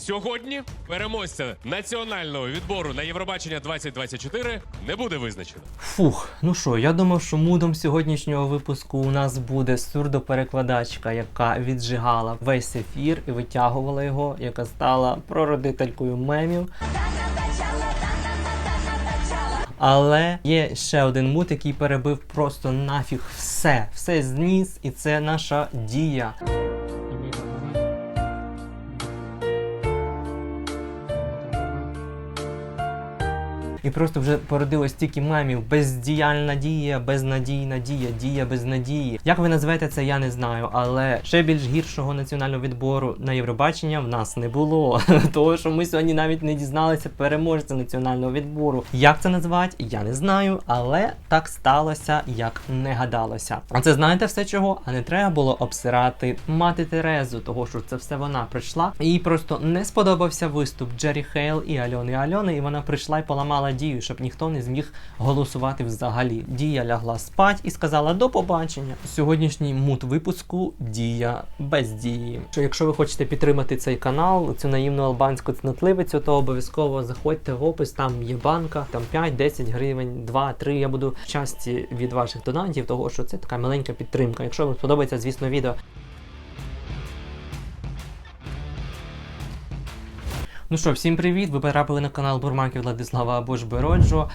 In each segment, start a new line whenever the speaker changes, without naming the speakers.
Сьогодні переможця національного відбору на Євробачення 2024 не буде визначено.
Фух, ну що, я думав, що мудом сьогоднішнього випуску у нас буде сурдоперекладачка, яка віджигала весь ефір і витягувала його, яка стала прародителькою мемів. Але є ще один мут, який перебив просто нафіг все, все зніс, і це наша дія. І просто вже породилось стільки мемів. Бездіяльна дія, безнадійна дія, дія без надії. Як ви називаєте це, я не знаю. Але ще більш гіршого національного відбору на Євробачення в нас не було. Того, що ми сьогодні навіть не дізналися переможця національного відбору. Як це назвати, я не знаю, але так сталося, як не гадалося. А це знаєте все чого? А не треба було обсирати мати Терезу, того що це все вона прийшла. Їй просто не сподобався виступ Джері Хейл і Альони Альони, і вона прийшла і поламала дію, щоб ніхто не зміг голосувати взагалі. Дія лягла спать і сказала до побачення. Сьогоднішній мут випуску дія без дії. Що якщо ви хочете підтримати цей канал, цю наївну албанську цнотливицю, то обов'язково заходьте в опис, там є банка, там 5-10 гривень, 2-3. Я буду в часті від ваших донатів, того що це така маленька підтримка. Якщо вам сподобається, звісно, відео. Ну що, всім привіт! Ви потрапили на канал Бурмаків Владислава або ж Бероджо.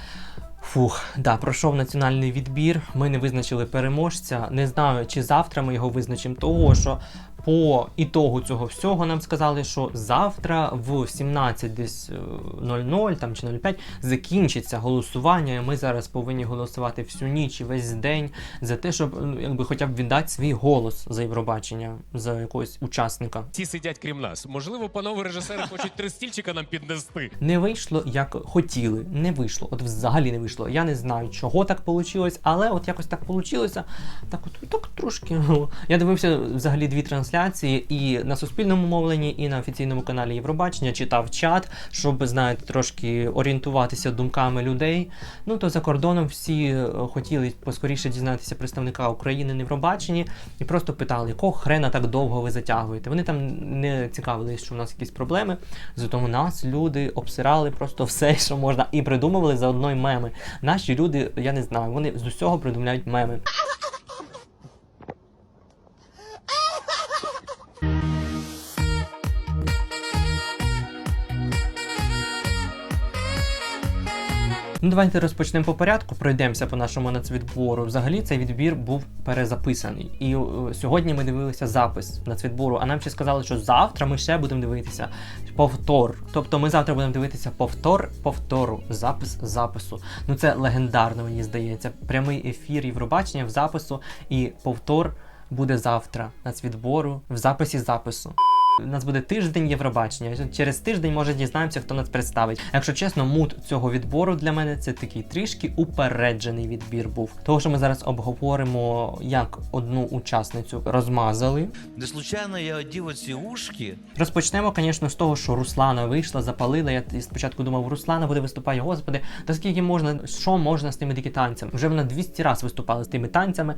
Фух, да, пройшов національний відбір. Ми не визначили переможця. Не знаю, чи завтра ми його визначимо, того що по ітогу цього всього нам сказали, що завтра в 17 десь е, 00 там чи 05 закінчиться голосування. І ми зараз повинні голосувати всю ніч і весь день за те, щоб ну, якби хоча б віддати свій голос за Євробачення за якогось учасника.
Ті сидять крім нас. Можливо, панове режисери хочуть три стільчика нам піднести.
Не вийшло, як хотіли. Не вийшло. От взагалі не вийшло. Я не знаю, чого так вийшло, але от якось так вийшло. Так от так трошки. Я дивився взагалі дві трансляції і на суспільному мовленні, і на офіційному каналі Євробачення читав чат, щоб знаєте, трошки орієнтуватися думками людей. Ну то за кордоном всі е, хотіли поскоріше дізнатися представника України на Євробаченні і просто питали, якого хрена так довго ви затягуєте. Вони там не цікавились, що в нас якісь проблеми. Зато у нас люди обсирали просто все, що можна, і придумували заодно й меми. Наші люди, я не знаю, вони з усього придумляють меми. Ну, давайте розпочнемо по порядку, пройдемося по нашому нацвідбору. Взагалі цей відбір був перезаписаний. І е, сьогодні ми дивилися запис нацвідбору, а нам ще сказали, що завтра ми ще будемо дивитися повтор. Тобто ми завтра будемо дивитися повтор повтору, запис запису. Ну це легендарно, мені здається. Прямий ефір Євробачення в запису і повтор буде завтра нацвідбору в записі запису. У нас буде тиждень Євробачення. Через тиждень може дізнаємося, хто нас представить. Якщо чесно, мут цього відбору для мене це такий трішки упереджений відбір був. Того, що ми зараз обговоримо, як одну учасницю розмазали.
Не случайно я одів оці ушки.
Розпочнемо, звісно, з того, що Руслана вийшла, запалила. Я спочатку думав, Руслана буде виступати, господи, та скільки можна, що можна з тими дикі танцями? Вже вона 200 разів виступала з тими танцями,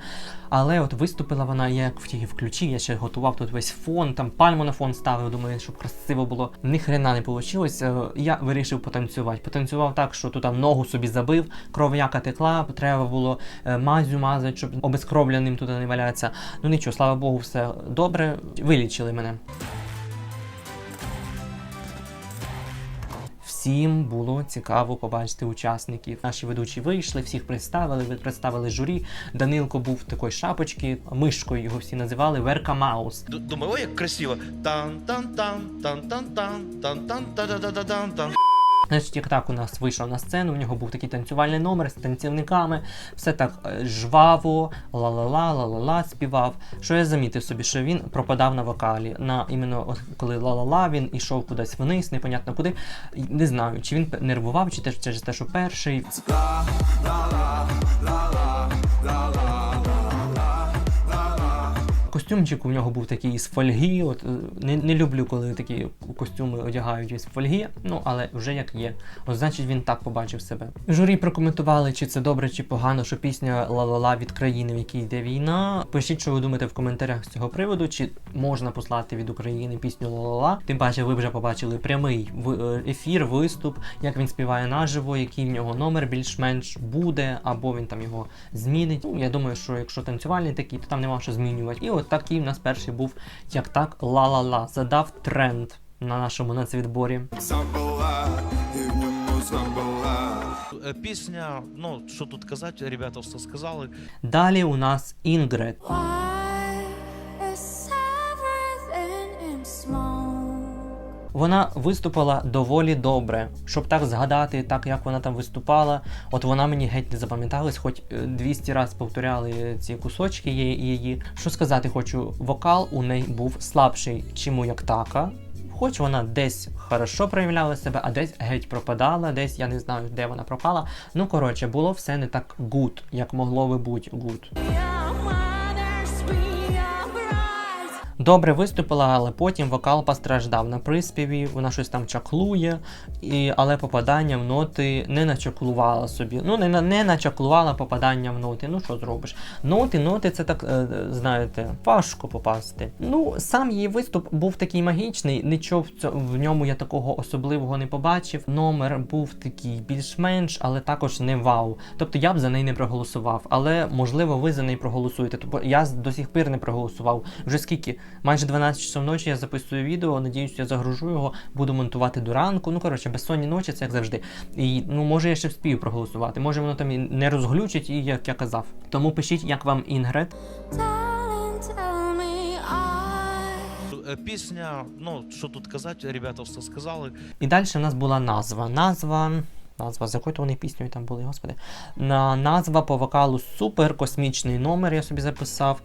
але от виступила вона, як в тій включив, я ще готував тут весь фон, там пальму на фон ставив, думаю, щоб красиво було. Ні хрена не вийшло. Я вирішив потанцювати. Потанцював так, що тут ногу собі забив, кров'яка текла, треба було е, мазю мазати, щоб обезкровленим туди не валятися. Ну нічого, слава Богу, все добре. Вилічили мене. Всім було цікаво побачити учасників. Наші ведучі вийшли, всіх представили, ви представили журі. Данилко був такої шапочки, мишкою його всі називали Верка Маус.
Думаю, як красиво. Тан-тан-тан, тан-тан-тан, тан-тан-та-да-да-да-дан-тан.
Значить, як так у нас вийшов на сцену, в нього був такий танцювальний номер з танцівниками, все так е, жваво, ла-ла-ла, ла-ла-ла співав. Що я замітив собі, що він пропадав на вокалі. На іменно от коли ла-ла-ла, він ішов кудись вниз, непонятно куди. Не знаю, чи він нервував, чи теж через те, що перший. Костюмчик у нього був такий з фольги. От е, не, не люблю, коли такі костюми одягають із фольги. Ну але вже як є. От значить він так побачив себе. Журі прокоментували, чи це добре, чи погано, що пісня Ла-ла-ла від країни, в якій йде війна. Пишіть, що ви думаєте в коментарях з цього приводу, чи можна послати від України пісню Ла-ла-ла. Тим паче, ви вже побачили прямий е, ефір, виступ, як він співає наживо, який в нього номер більш-менш буде, або він там його змінить. Ну, я думаю, що якщо танцювальний такий, то там нема що змінювати. І от такий в нас перший був як так ла-ла-ла. Задав тренд на нашому нацвідборі.
Забула, і в ньому забула.
Е, Пісня, ну що тут казати, ребята все сказали.
Далі у нас Інгрид. Вона виступила доволі добре. Щоб так згадати, так як вона там виступала, от вона мені геть не запам'яталась, хоч е, 200 раз повторяли ці кусочки її. її. Що сказати хочу, вокал у неї був слабший, чим у Яктака. Хоч вона десь хорошо проявляла себе, а десь геть пропадала, десь я не знаю, де вона пропала. Ну коротше, було все не так гуд, як могло би бути гуд. Добре виступила, але потім вокал постраждав на приспіві, вона щось там чаклує, і, але попадання в ноти не начаклувала собі. Ну, не, не начаклувала попадання в ноти. Ну що зробиш? Ноти, ноти це так, е, знаєте, важко попасти. Ну, сам її виступ був такий магічний, нічого в, ньому я такого особливого не побачив. Номер був такий більш-менш, але також не вау. Тобто я б за неї не проголосував. Але можливо ви за неї проголосуєте. Тобто я до сих пір не проголосував. Вже скільки? Майже 12 часов ночі я записую відео, надіюсь, я загружу його, буду монтувати до ранку. Ну коротше, безсонні ночі, це як завжди. І ну може я ще вспію проголосувати. Може воно там і не розглючить, і як я казав. Тому пишіть, як вам
I
Е, Пісня, ну що тут казати, ребята все сказали.
І далі в нас була назва. Назва. Назва, з якою то вони піснею там були, господи. На назва по вокалу супер космічний номер я собі записав.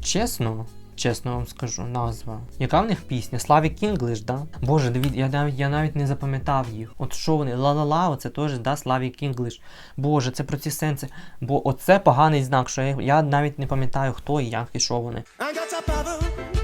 Чесно, чесно вам скажу, назва. Яка в них пісня? Slavic English, да? Боже, дивіться, я навіть, я навіть не запам'ятав їх. От що вони? Ла-ла-ла, оце теж да, Slavic English. Боже, це про ці сенси. Бо оце поганий знак, що я, я навіть не пам'ятаю, хто і як і що вони.
I got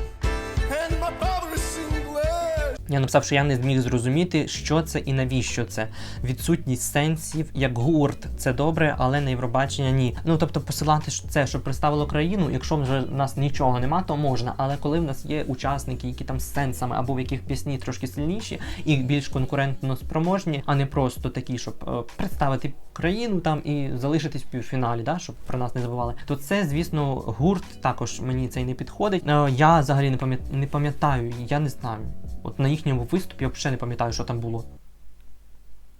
Я написав, що я не зміг зрозуміти, що це і навіщо це. Відсутність сенсів, як гурт, це добре, але на Євробачення ні. Ну тобто посилати це, щоб представило країну, якщо вже в нас нічого нема, то можна. Але коли в нас є учасники, які там з сенсами або в яких пісні трошки сильніші і більш конкурентно спроможні, а не просто такі, щоб е, представити країну там і залишитись в півфіналі, да, щоб про нас не забували. То це, звісно, гурт також мені цей не підходить. Е, я взагалі не пам'ят- не пам'ятаю, я не знаю. От на їхньому виступі я взагалі не пам'ятаю, що там було.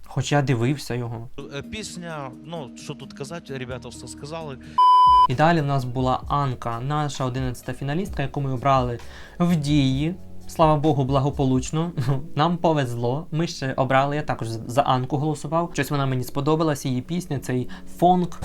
Хоч я дивився його.
Е, Пісня, ну що тут казати, ребята все сказали.
І далі в нас була Анка, наша 11-та фіналістка, яку ми обрали в дії. Слава Богу, благополучно. Нам повезло. Ми ще обрали. Я також за Анку голосував. Щось вона мені сподобалась, її пісня, цей фонк.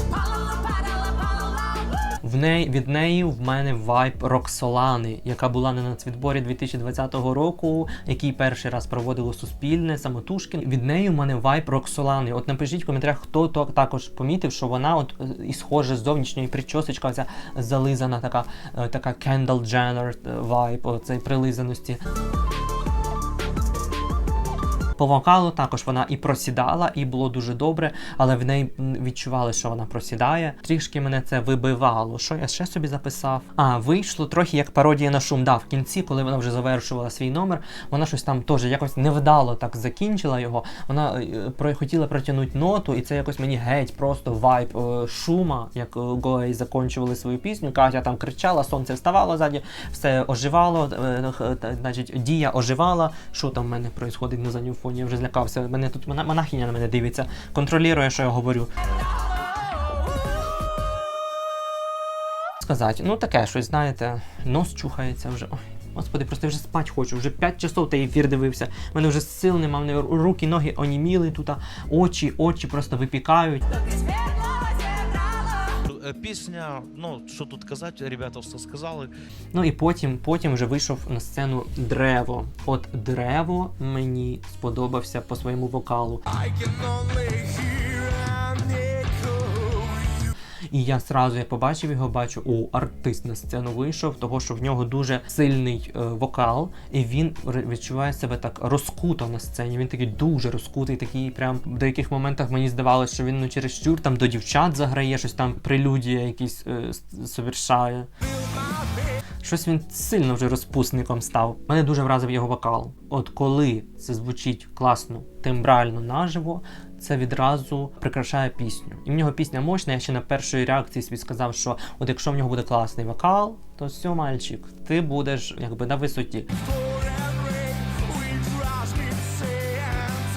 В неї від неї в мене вайб Роксолани, яка була на нацвідборі 2020 року, який перший раз проводило суспільне самотужки. Від неї в мене вайб Роксолани. От напишіть в коментарях, хто то також помітив, що вона от е, і схожа з зовнішньої причосочка, ця зализана така, е, така Кендал Дженнер вайб, оцей прилизаності. По вокалу також вона і просідала, і було дуже добре, але в неї відчували, що вона просідає. Трішки мене це вибивало. Що я ще собі записав? А, вийшло трохи як пародія на шум. Да, в кінці, коли вона вже завершувала свій номер, вона щось там теж якось невдало так закінчила його. Вона е, хотіла протягнути ноту, і це якось мені геть просто вайб е, шума, як е, Гоей закінчували свою пісню. Катя там кричала, сонце вставало ззаді, все оживало, значить, дія оживала. Що там в мене відбувається на задньому фоні? Я вже злякався. Мене тут мона- монахиня на мене дивиться, контролює, що я говорю. Сказати, ну таке щось, знаєте, нос чухається вже. Ой. Господи, просто я вже спать хочу, вже 5 часов той ефір дивився. У мене вже сил нема, мене руки, ноги оніміли тут, очі, очі просто випікають.
Пісня, ну що тут казати, ребята все сказали.
Ну і потім, потім вже вийшов на сцену Древо. От Древо мені сподобався по своєму вокалу.
I can only hear
І я сразу, як побачив його, бачу, о, артист на сцену вийшов, того що в нього дуже сильний е, вокал, і він відчуває себе так розкуто на сцені. Він такий дуже розкутий, такий прям в деяких моментах мені здавалося, що він ну чересчур там до дівчат заграє, щось там прелюдія якісь е, совершає. Щось він сильно вже розпусником став. Мене дуже вразив його вокал. От коли це звучить класно, тембрально наживо, це відразу прикрашає пісню. І в нього пісня мощна. Я ще на першої реакції собі сказав, що от якщо в нього буде класний вокал, то все, мальчик, ти будеш якби на висоті.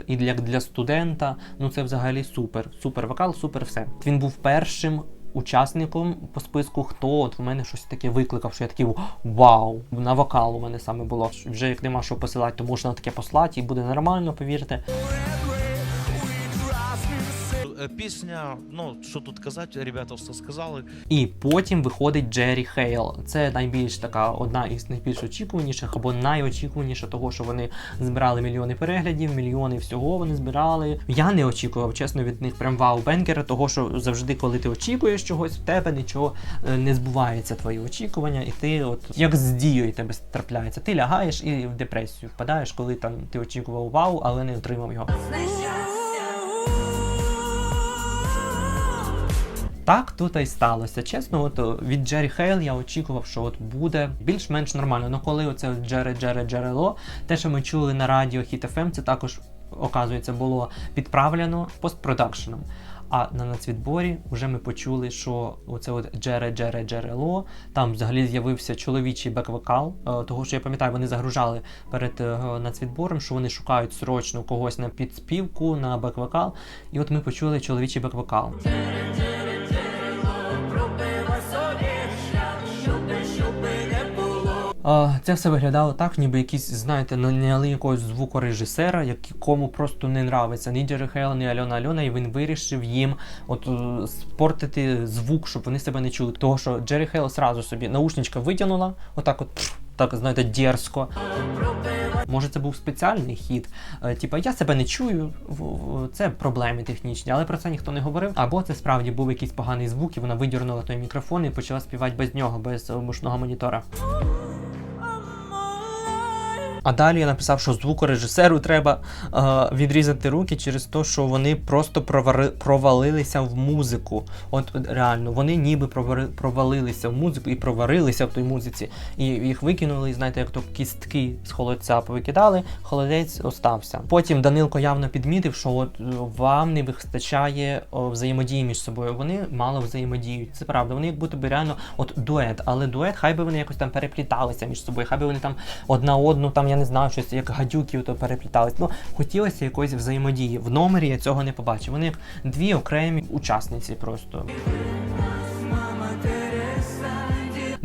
І для, для студента, ну це взагалі супер. Супер вокал, супер все. Він був першим учасником по списку, хто от в мене щось таке викликав, що я такий вау, на вокал у мене саме було. Вже як нема що посилати, то можна таке послати і буде нормально, повірте.
Е, Пісня, ну що тут казати, ребята все сказали.
І потім виходить Джері Хейл. Це найбільш така одна із найбільш очікуваніших або найочікуваніша того, що вони збирали мільйони переглядів, мільйони всього вони збирали. Я не очікував, чесно, від них прям вау бенгера, того що завжди, коли ти очікуєш чогось, в тебе нічого е, не збувається твої очікування, і ти, от як з дією тебе трапляється. Ти лягаєш і в депресію впадаєш, коли там ти очікував вау, але не отримав його. Так тут і сталося. Чесно, от від Джері Хейл я очікував, що от буде більш-менш нормально. Ну коли оце Джере Джере Джерело, те, що ми чули на радіо Hit FM, це також оказується було підправлено постпродакшеном. А на нацвідборі вже ми почули, що оце от Джере Джере Джерело, там взагалі з'явився чоловічий бек-вокал. Е, Того, що я пам'ятаю, вони загружали перед е, нацвідбором, що вони шукають срочно когось на підспівку, на бек-вокал. І от ми почули чоловічий бек-вокал. Це все виглядало так, ніби якісь, знаєте, наняли якогось звукорежисера, якому просто не нравиться ні Джері Хейл, ні Альона Альона, і він вирішив їм от е, спортити звук, щоб вони себе не чули. Того, що Джері Хейл сразу собі наушничка витягнула, отак от, так, знаєте, дерзко. Може, це був спеціальний хід. Е, Типа, я себе не чую, це проблеми технічні, але про це ніхто не говорив. Або це справді був якийсь поганий звук, і вона видірнула той мікрофон і почала співати без нього, без е, гучного монітора. А далі я написав, що звукорежисеру треба е, відрізати руки через те, що вони просто провалилися в музику. От реально, вони ніби провалилися в музику і проварилися в той музиці. І їх викинули, знаєте, як то кістки з холодця повикидали, холодець остався. Потім Данилко явно підмітив, що от е, вам не вистачає взаємодії між собою. Вони мало взаємодіють. Це правда. Вони як будто би реально от дует, але дует, хай би вони якось там перепліталися між собою, хай би вони там одна одну, там я не знаю, щось як гадюки то переплітались. Ну хотілося якоїсь взаємодії. В номері я цього не побачив. Вони як дві окремі учасниці просто.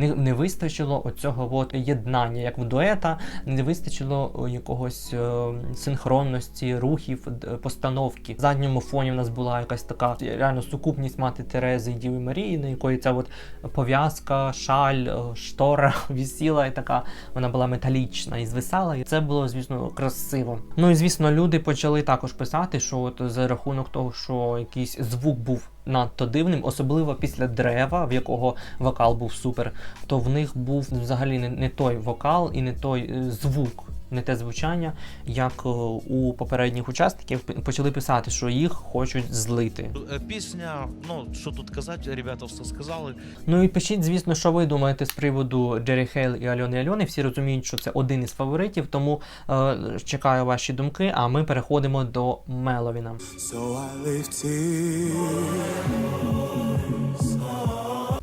Не, не вистачило оцього от єднання, як в дуета, не вистачило якогось е, синхронності, рухів, постановки. В задньому фоні в нас була якась така реально сукупність мати Терези і Діви Марії, на якої ця от пов'язка, шаль, е, штора висіла і така вона була металічна і звисала. І це було, звісно, красиво. Ну і звісно, люди почали також писати, що от за рахунок того, що якийсь звук був надто дивним, особливо після древа, в якого вокал був супер, то в них був взагалі не, не той вокал і не той е, звук. Не те звучання, як е, у попередніх учасників почали писати, що їх хочуть злити.
Е, Пісня, ну що тут казати, ребята все сказали.
Ну і пишіть, звісно, що ви думаєте з приводу Джері Хейл і Альони Альони. Всі розуміють, що це один із фаворитів, тому е, чекаю ваші думки. А ми переходимо до Меловіна.
So I leave tears.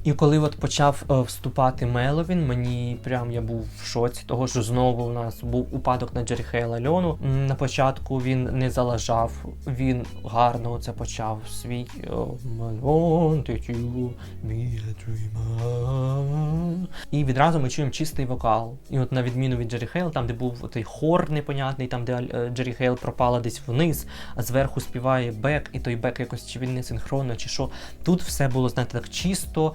І коли от почав е, вступати Меловін, мені прям я був в шоці, того що знову у нас був упадок на Джері Хейла Льону. На початку він не залажав, він гарно це почав свій е. І відразу ми чуємо чистий вокал. І от на відміну від Джері Хейл, там де був той хор непонятний, там де е, Джері Хейл пропала десь вниз, а зверху співає бек, і той бек якось чи він не синхронно, чи що. Тут все було, знаєте, так чисто,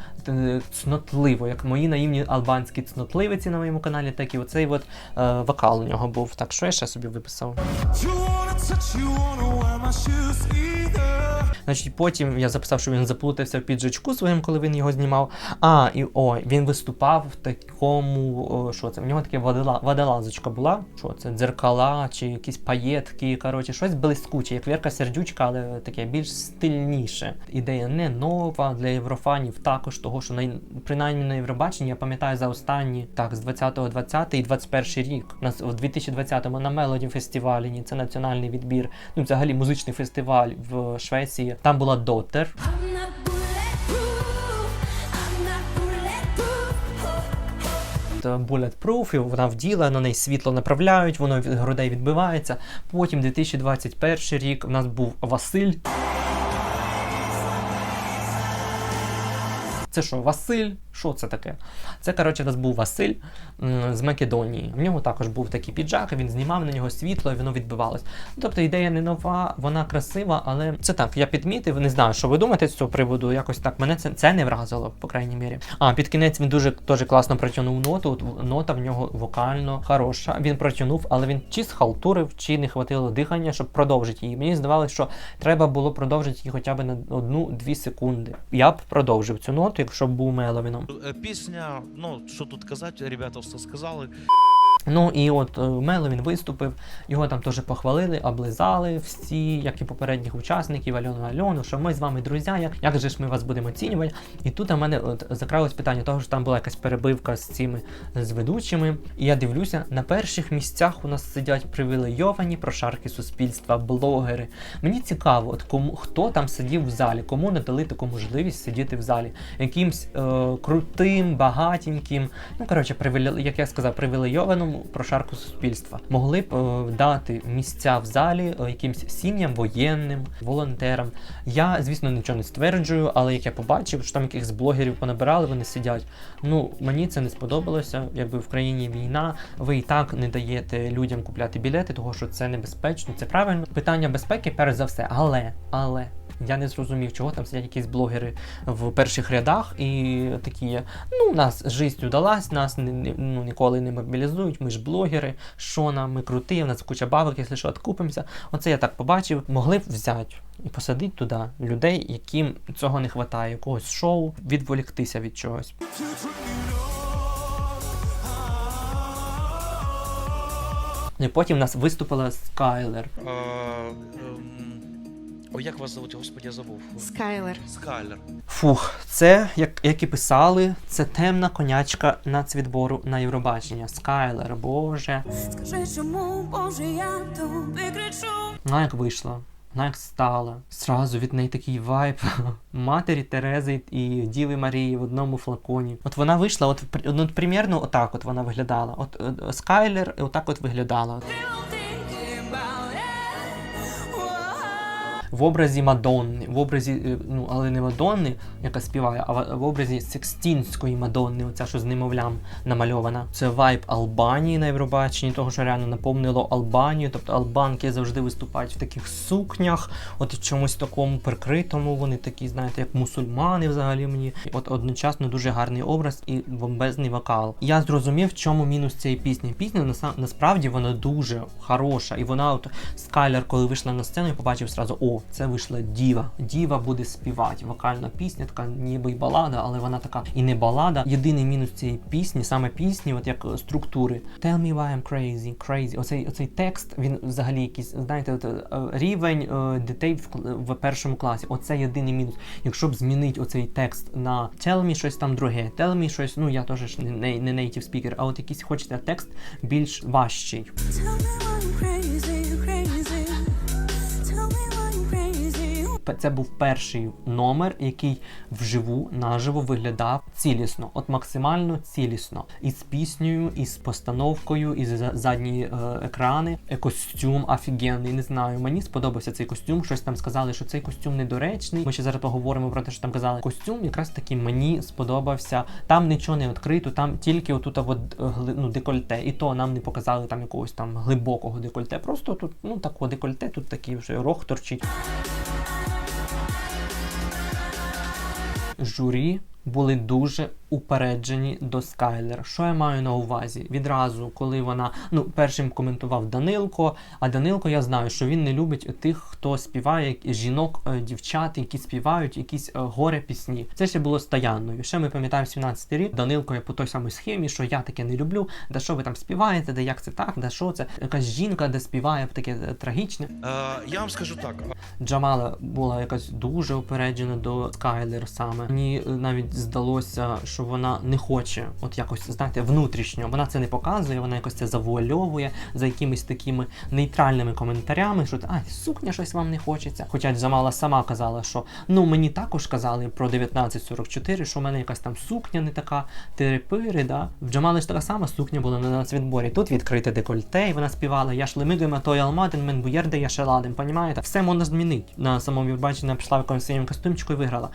цнотливо, як мої наївні албанські цнотливиці на моєму каналі, так і оцей от е, вокал у нього був. Так що я ще собі виписав.
You wanna touch, you wanna wear my shoes either.
Значить, потім я записав, що він заплутався в піджачку своїм, коли він його знімав. А, і ой, він виступав в такому, о, що це? В нього таке водола, водолазочка була. Що це? Дзеркала чи якісь паєтки. Коротше, щось блискуче, як Вірка Сердючка, але таке більш стильніше. Ідея не нова для єврофанів, також того, що на принаймні на Євробаченні я пам'ятаю за останні так з 20-го 20 і 21 рік. У нас в 2020-му на Мелоді фестивалі, це національний відбір. Ну, взагалі музичний фестиваль в Швеції. Там була Дотер.
Bulletproof,
і вона вділа, на неї світло направляють, воно від грудей відбивається. Потім 2021 рік у нас був Василь. Це що, Василь? Що це таке? Це, коротше, у нас був Василь м, з Македонії. В нього також був такий піджак, він знімав на нього світло, і воно відбивалось. Тобто ідея не нова, вона красива, але це так, я підмітив, не знаю, що ви думаєте з цього приводу. Якось так мене це, це не вразило, по крайній мірі. А під кінець він дуже теж класно протягнув ноту. От нота в нього вокально хороша. Він протягнув, але він чи схалтурив, чи не хватило дихання, щоб продовжити її. Мені здавалося, що треба було продовжити її хоча б на одну-дві секунди. Я б продовжив цю ноту, якщо був Меловіном.
Е, Пісня, ну що тут казати, ребята все сказали.
Ну і от е, Меловін виступив, його там теж похвалили, облизали всі, як і попередніх учасників Альону Альону, що ми з вами друзі, як, же ж ми вас будемо оцінювати. І тут у мене от закралось питання того, що там була якась перебивка з цими з ведучими. І я дивлюся, на перших місцях у нас сидять привілейовані прошарки суспільства, блогери. Мені цікаво, от кому хто там сидів в залі, кому не дали таку можливість сидіти в залі, якимсь е, крутим, багатеньким, ну коротше, привіле, як я сказав, привілейованому прошарку суспільства. Могли б е, дати місця в залі е, якимсь сім'ям, воєнним, волонтерам. Я, звісно, нічого не стверджую, але як я побачив, що там якихось блогерів понабирали, вони сидять. Ну мені це не сподобалося. Якби в країні війна, ви і так не даєте людям купляти білети, тому що це небезпечно. Це правильно. Питання безпеки, перш за все, але, але. Я не зрозумів, чого там сидять якісь блогери в перших рядах і такі, ну, нас життя удалась, нас ну, ніколи не мобілізують, ми ж блогери, що нам, ми круті, у нас куча бабок, якщо що, откупимося. Оце я так побачив, могли б взяти і посадити туди людей, яким цього не вистачає, якогось шоу, відволіктися від чогось. І потім нас виступила Скайлер.
Е, ем, Ой, як вас зовуть, господи, я забув.
Скайлер.
Скайлер.
Фух, це, як, як і писали, це темна конячка нацвідбору на Євробачення. Скайлер, боже.
Скажи, чому, Боже, я тобі кричу.
Вона як вийшла, вона як стала. Зразу від неї такий вайб матері Терези і Діви Марії в одному флаконі. От вона вийшла, от, ну, от примірно отак от вона виглядала. От е, Скайлер отак от виглядала.
Thinking
В образі Мадонни, в образі, е, ну, але не Мадонни, яка співає, а в- образі Секстінської Мадонни, оця, що з немовлям намальована. Це вайб Албанії на Євробаченні, того, що реально наповнило Албанію. Тобто албанки завжди виступають в таких сукнях, от в чомусь такому прикритому. Вони такі, знаєте, як мусульмани взагалі мені. От одночасно дуже гарний образ і бомбезний вокал. Я зрозумів, в чому мінус цієї пісні. Пісня насправді вона дуже хороша, і вона от Скайлер, коли вийшла на сцену, я побачив зразу, о, це вийшла діва. Діва буде співати. Вокальна пісня, така ніби й балада, але вона така і не балада. Єдиний мінус цієї пісні, саме пісні, от як структури. Tell me why I'm crazy, crazy. Оцей, оцей текст, він взагалі якийсь, знаєте, от, е, рівень е, дітей в, в першому класі. Оце єдиний мінус. Якщо б змінити оцей текст на tell me щось там друге, tell me щось, ну я теж не, не, не native speaker, а от якийсь хочете текст більш важчий.
Tell me why I'm crazy,
Це був перший номер, який вживу наживо виглядав цілісно, от максимально цілісно. І з піснею, і з постановкою, і з задні е, екрани. Е, Костюм офігенний. Не знаю. Мені сподобався цей костюм. Щось там сказали, що цей костюм недоречний. Ми ще зараз поговоримо про те, що там казали. Костюм якраз таки мені сподобався. Там нічого не відкрито, там тільки отут от, е, ну, декольте. І то нам не показали там якогось там глибокого декольте. Просто тут, ну такого декольте, тут такий вже рог торчить. Журі були дуже упереджені до Скайлер. Що я маю на увазі? Відразу, коли вона ну першим коментував Данилко. А Данилко, я знаю, що він не любить тих, хто співає жінок, е, дівчат, які співають якісь е, горе пісні. Це ще було стоянною. Ще ми пам'ятаємо 17 рік. Данилко є по той самій схемі, що я таке не люблю. Да що ви там співаєте, да як це так, да що це? Якась жінка, де співає таке е, трагічне.
Е, я вам скажу так.
Джамала була якась дуже упереджена до Скайлер саме. Мені навіть здалося, що вона не хоче, от якось знаєте, внутрішньо. Вона це не показує, вона якось це завуальовує за якимись такими нейтральними коментарями, що а сукня щось вам не хочеться. Хоча Джамала сама казала, що ну мені також казали про 1944, що в мене якась там сукня не така терепири. Да? В Джамали ж така сама сукня була на нацвідборі. Тут відкрите декольте, і вона співала Я шлемигима той алмадин, мен буєрде, я шеладин. Понімаєте? Все можна змінити. На самому Євробаченні вона пішла в своєму костюмчику і виграла.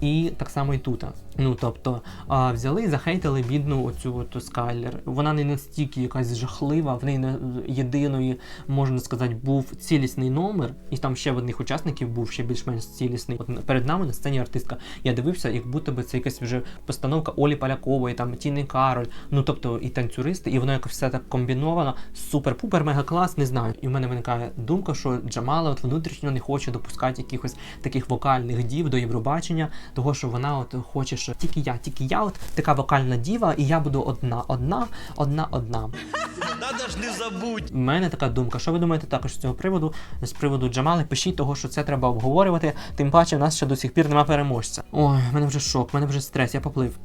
І так само і тут. Ну тобто а, взяли і захейтили бідну оцю от Скайлер. Вона не настільки якась жахлива, в неї не єдиної, можна сказати, був цілісний номер, і там ще в одних учасників був ще більш-менш цілісний. От перед нами на сцені артистка. Я дивився, як будто би це якась вже постановка Олі Полякової, там Тіни Кароль. Ну тобто і танцюристи, і воно якось все так комбіновано. Супер-пупер, мега клас, не знаю. І в мене виникає думка, що Джамала от внутрішньо не хоче допускати якихось таких вокальних дів до Євробачення, того що вона от хоче, що тільки я, тільки я, от така вокальна діва, і я буду одна, одна, одна, одна.
Надо ж не забудь.
У мене така думка. Що ви думаєте також з цього приводу? З приводу Джамали, пишіть того, що це треба обговорювати. Тим паче, в нас ще до сих пір нема переможця. Ой, в мене вже шок, в мене вже стрес, я поплив.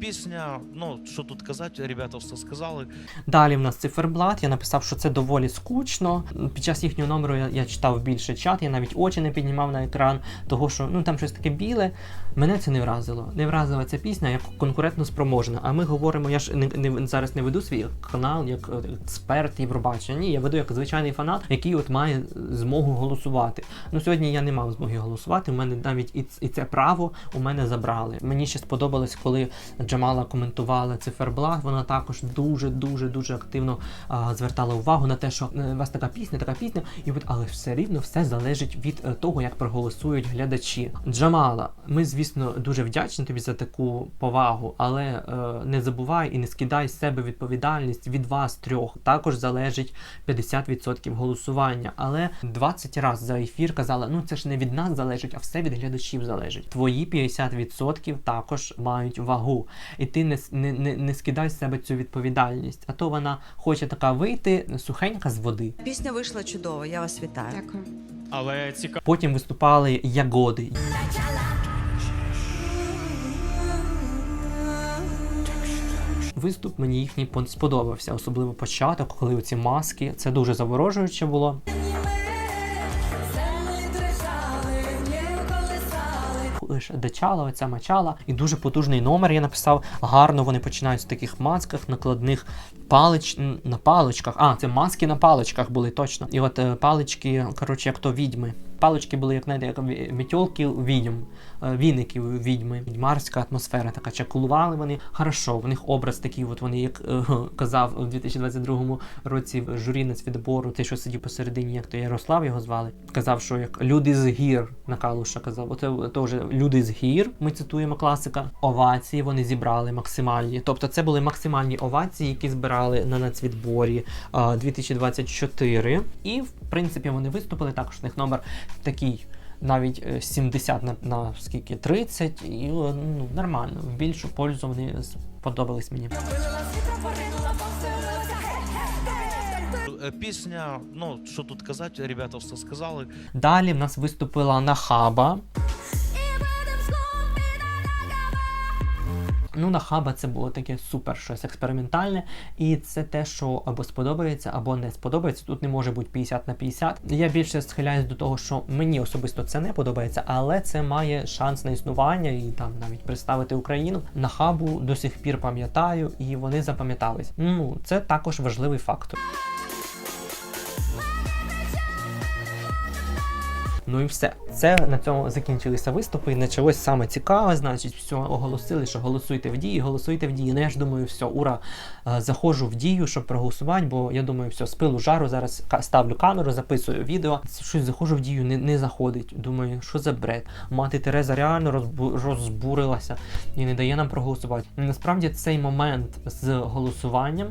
Пісня, ну що тут казати, ребята все сказали.
Далі в нас циферблат. Я написав, що це доволі скучно. Під час їхнього номеру я, я читав більше чат, я навіть очі не піднімав на екран, того що ну там щось таке біле. Мене це не вразило. Не вразила ця пісня як конкурентно спроможна. А ми говоримо, я ж не, не зараз не веду свій канал як е, експерт Євробачення. Ні, я веду як звичайний фанат, який от має змогу голосувати. Ну сьогодні я не мав змоги голосувати. У мене навіть і, і це право у мене забрали. Мені ще сподобалось, коли Джамала коментувала циферблат. Вона також дуже дуже дуже активно а, звертала увагу на те, що е, у вас така пісня, така пісня, і от, але все рівно все залежить від е, того, як проголосують глядачі. Джамала, ми звісно дуже вдячні тобі за таку повагу, але е, не забувай і не скидай з себе відповідальність від вас трьох. Також залежить 50% голосування. Але 20 разів за ефір казала: ну це ж не від нас залежить, а все від глядачів залежить. Твої 50% також мають вагу. І ти не, не, не, не скидай з себе цю відповідальність. А то вона хоче така вийти сухенька з води.
Пісня вийшла чудово, я вас вітаю.
Дякую.
Але цікаво.
Потім виступали ягоди. Виступ мені їхній пон- сподобався, особливо початок, коли оці маски. Це дуже заворожуюче було. Лише дечала, оця мачала, і дуже потужний номер. Я написав гарно. Вони починають з таких масках, накладних палич на паличках. А, це маски на паличках були точно. І от е, палички, коротше, як то відьми. Палички були, як знаєте, як мітьолки відьм, е, віники відьми, відьмарська атмосфера така. Чаклували вони хорошо. В них образ такий, от вони, як е, казав у 2022 році журі нацвідбору, той, що сидів посередині, як то Ярослав його звали, казав, що як люди з гір на Калуша казав. Оце теж люди з гір. Ми цитуємо класика. Овації вони зібрали максимальні. Тобто, це були максимальні овації, які збирали на нацвідборі 2024. І в принципі вони виступили. Також у них номер такий. Навіть е, 70 на, на скільки 30, і е, ну нормально. В більшу пользу вони сподобались мені.
Е, Пісня, ну що тут казати, ребята все сказали.
Далі в нас виступила Нахаба. Ну, Нахаба це було таке супер щось експериментальне, і це те, що або сподобається, або не сподобається. Тут не може бути 50 на 50. Я більше схиляюсь до того, що мені особисто це не подобається, але це має шанс на існування і там навіть представити Україну. Нахабу до сих пір пам'ятаю, і вони запам'ятались. Ну, це також важливий фактор. Ну і все. Це на цьому закінчилися виступи. І почалось саме цікаве. Значить, все оголосили, що голосуйте в дії, голосуйте в дії. Ну я ж думаю, все, ура, е, заходжу в дію, щоб проголосувати, бо я думаю, все, з пилу жару зараз ставлю камеру, записую відео. Щось заходжу в дію, не, не заходить. Думаю, що за бред? Мати Тереза реально розбу- розбурилася і не дає нам проголосувати. Насправді цей момент з голосуванням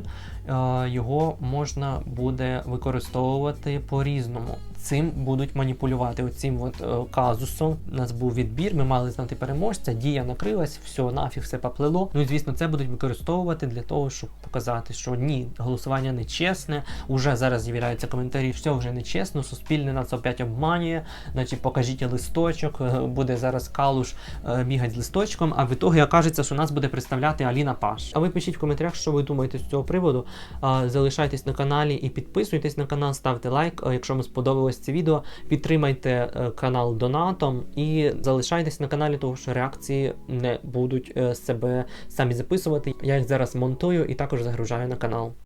е, його можна буде використовувати по-різному. Цим будуть маніпулювати. Оцим от е, казусом. У нас був відбір, ми мали знати переможця, дія накрилась, все, нафіг все поплило. Ну і звісно, це будуть використовувати для того, щоб показати, що ні, голосування не чесне. Уже зараз з'являються коментарі, що вже не чесно, суспільне нас опять обманює. Значить, покажіть листочок, е, буде зараз калуш е, бігати з листочком, а в ітогі окажеться, що нас буде представляти Аліна Паш. А ви пишіть в коментарях, що ви думаєте з цього приводу. Залишайтесь на каналі і підписуйтесь на канал, ставте лайк, якщо вам сподобалось це відео. Підтримайте е, канал донатом і залишайтесь на каналі, тому що реакції не будуть е, себе самі записувати. Я їх зараз монтую і також загружаю на канал.